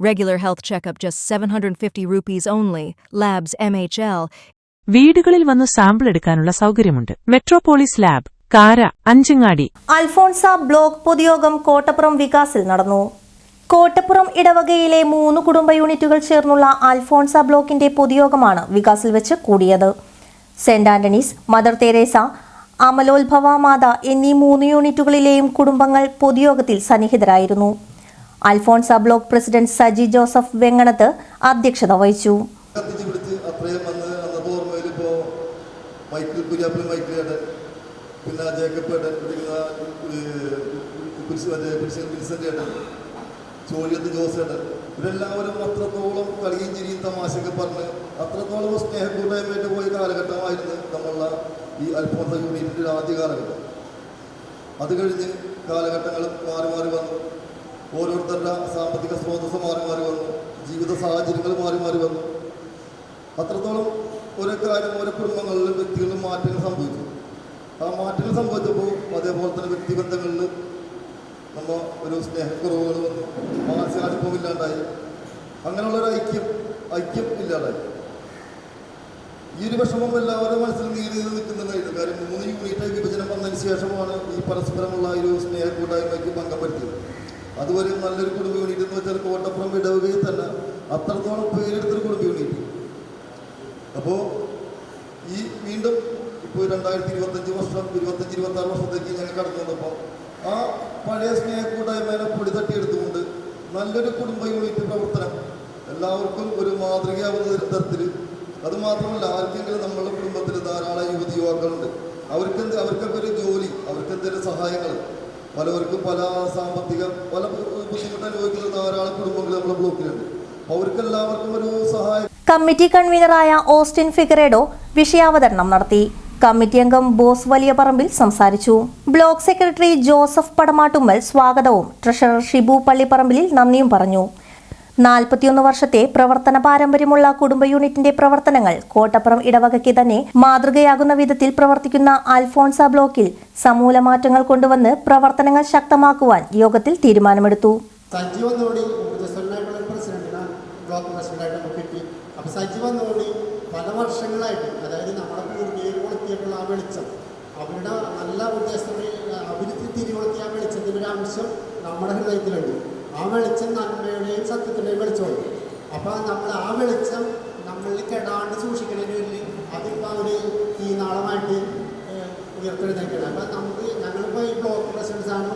Regular health checkup just 750 rupees only. Labs MHL. വീടുകളിൽ വന്ന് sample എടുക്കാനുള്ള സൗകര്യമുണ്ട്. മെട്രോപോളിസ് ലാബ് കാര അഞ്ചങ്ങാടി. അൽഫോൺസ ബ്ലോക്ക് പൊതുയോഗം കോട്ടപ്പുറം വികാസിൽ നടന്നു. കോട്ടപ്പുറം ഇടവകയിലെ മൂന്ന് കുടുംബ യൂണിറ്റുകൾ ചേർന്നുള്ള അൽഫോൺസ ബ്ലോക്കിന്റെ പൊതുയോഗമാണ് വികാസിൽ വെച്ച് കൂടിയത്. സെന്റ് ആന്റണീസ് മദർ തെരേസ അമലോത്ഭവ മാത എന്നീ മൂന്ന് യൂണിറ്റുകളിലെയും കുടുംബങ്ങൾ പൊതുയോഗത്തിൽ സന്നിഹിതരായിരുന്നു. അൽഫോൺസ ബ്ലോക്ക് പ്രസിഡന്റ് സജി ജോസഫ് വെങ്ങണത്ത് അധ്യക്ഷത വഹിച്ചു. ഇവരെല്ലാവരും അത്രത്തോളം കളിയും ചിരിയും തമാശയൊക്കെ പറഞ്ഞ് അത്രത്തോളം സ്നേഹക്കൂട്ടായ്മയായിട്ട് പോയ കാലഘട്ടമായിരുന്നു നമ്മളുടെ ഈ അൽഫോൺസ യൂണിറ്റിന്റെ ആദ്യ കാലഘട്ടം. അത് കഴിഞ്ഞ് കാലഘട്ടങ്ങൾ മാറി മാറി വന്നു. ഓരോരുത്തരുടെ സാമ്പത്തിക സ്രോതസ് മാറി മാറി വന്നു. ജീവിത സാഹചര്യങ്ങൾ മാറി മാറി വന്നു. അത്രത്തോളം ഓരോ കാര്യം ഓരോ കുടുംബങ്ങളിലും വ്യക്തികളിലും മാറ്റങ്ങൾ സംഭവിച്ചു. ആ മാറ്റങ്ങൾ സംഭവിച്ചപ്പോൾ അതേപോലെ തന്നെ വ്യക്തിബന്ധങ്ങളിൽ നമ്മൾ ഒരു സ്നേഹക്കുറവുകൾ വന്നു. മാനസികാനുഭവം ഇല്ലാണ്ടായി അങ്ങനെയുള്ള ഒരു ഐക്യം ഐക്യം ഇല്ലാണ്ടായി ഈ ഒരു വിഷമം എല്ലാവരുടെ മനസ്സിൽ നീതി നീറി നിൽക്കുന്നുണ്ടായിരുന്നു കാര്യം മൂന്ന് യൂണിറ്റായി വിഭജനം വന്നതിന് ശേഷമാണ് ഈ പരസ്പരമുള്ള ഒരു സ്നേഹ കൂട്ടായ്മയ്ക്ക് ഭംഗം പറ്റിയത്. അതുവരെ നല്ലൊരു കുടുംബ യൂണിറ്റ് എന്ന് വെച്ചാൽ കോട്ടപ്പുറം ഇടവകയിൽ തന്നെ അത്രത്തോളം പേരെടുത്തൊരു കുടുംബ യൂണിറ്റ് അപ്പോൾ ഈ വീണ്ടും ഇപ്പോൾ രണ്ടായിരത്തി ഇരുപത്തഞ്ച് വർഷം ഇരുപത്തഞ്ച് ഇരുപത്തി ആറ് വർഷത്തേക്ക് ഞങ്ങൾ കടന്നു വന്നപ്പോൾ ആ പഴയ സ്നേഹക്കൂട്ടായ്മേനെ പൊടി തട്ടിയെടുത്തുകൊണ്ട് നല്ലൊരു കുടുംബ യൂണിറ്റ് പ്രവർത്തനം. എല്ലാവർക്കും ഒരു മാതൃകയാവുന്ന തരത്തിൽ അതുമാത്രമല്ല ആർക്കെങ്കിലും നമ്മളുടെ കുടുംബത്തിൽ ധാരാളം യുവതി യുവാക്കളുണ്ട്. അവർക്ക് എന്ത് അവർക്കൊക്കെ ഒരു ജോലി അവർക്ക് എന്തെങ്കിലും സഹായങ്ങൾ പലവർക്കും പല സാമ്പത്തിക പല ബുദ്ധിമുട്ട് അനുഭവിക്കുന്ന ധാരാളം കുടുംബങ്ങൾ നമ്മുടെ ബ്ലോക്കിലുണ്ട് അവർക്കെല്ലാവർക്കും ഒരു സഹായം. കമ്മിറ്റി കൺവീനറായ ഓസ്റ്റിൻ ഫിഗറേഡോ വിഷയാവതരണം നടത്തി. കമ്മിറ്റി അംഗം ബോസ് വലിയ പറമ്പിൽ സംസാരിച്ചു. ബ്ലോക്ക് സെക്രട്ടറി ജോസഫ് പടമാട്ടുമ്മൽ സ്വാഗതവും. ട്രഷറർ ഷിബു പള്ളിപ്പറമ്പിലിൽ നന്ദിയും പറഞ്ഞു. നാൽപ്പത്തിയൊന്ന് വർഷത്തെ പ്രവർത്തന പാരമ്പര്യമുള്ള കുടുംബ യൂണിറ്റിന്റെ പ്രവർത്തനങ്ങൾ കോട്ടപ്പുറം ഇടവകയ്ക്ക് തന്നെ മാതൃകയാകുന്ന വിധത്തിൽ പ്രവർത്തിക്കുന്ന അൽഫോൺസ ബ്ലോക്കിൽ സമൂല മാറ്റങ്ങൾ കൊണ്ടുവന്ന് പ്രവർത്തനങ്ങൾ ശക്തമാക്കുവാൻ യോഗത്തിൽ തീരുമാനമെടുത്തു. നോടി ബ്ലോക്ക് അപ്പോൾ നോടി പല വർഷങ്ങളായിട്ട് അതായത് നമ്മുടെ പൂർവികർ കൊളുത്തിയിട്ടുള്ള ആ വെളിച്ചം അവരുടെ നല്ല ഉദ്ദേശത്തിൽ അവർ തിരികൊളുത്തിയ വെളിച്ചത്തിന്റെ ഒരു അംശം നമ്മുടെ ഹൃദയത്തിലുണ്ട്. ആ വെളിച്ചം നന്മയുടെയും സത്യത്തിന്റെയും വെളിച്ചമാണ്. അപ്പോൾ നമ്മൾ ആ വെളിച്ചം നമ്മളിൽ കെടാണ്ട് സൂക്ഷിക്കണമെങ്കിൽ വേണ്ടി അതിപ്പോൾ അവർ ഈ നാളമായിട്ട് ഉയർത്തെഴുന്നേക്കണം അപ്പം നമുക്ക് ഞങ്ങളിപ്പോൾ ഈ ബ്ലോക്ക് പ്രസിഡൻസാണ്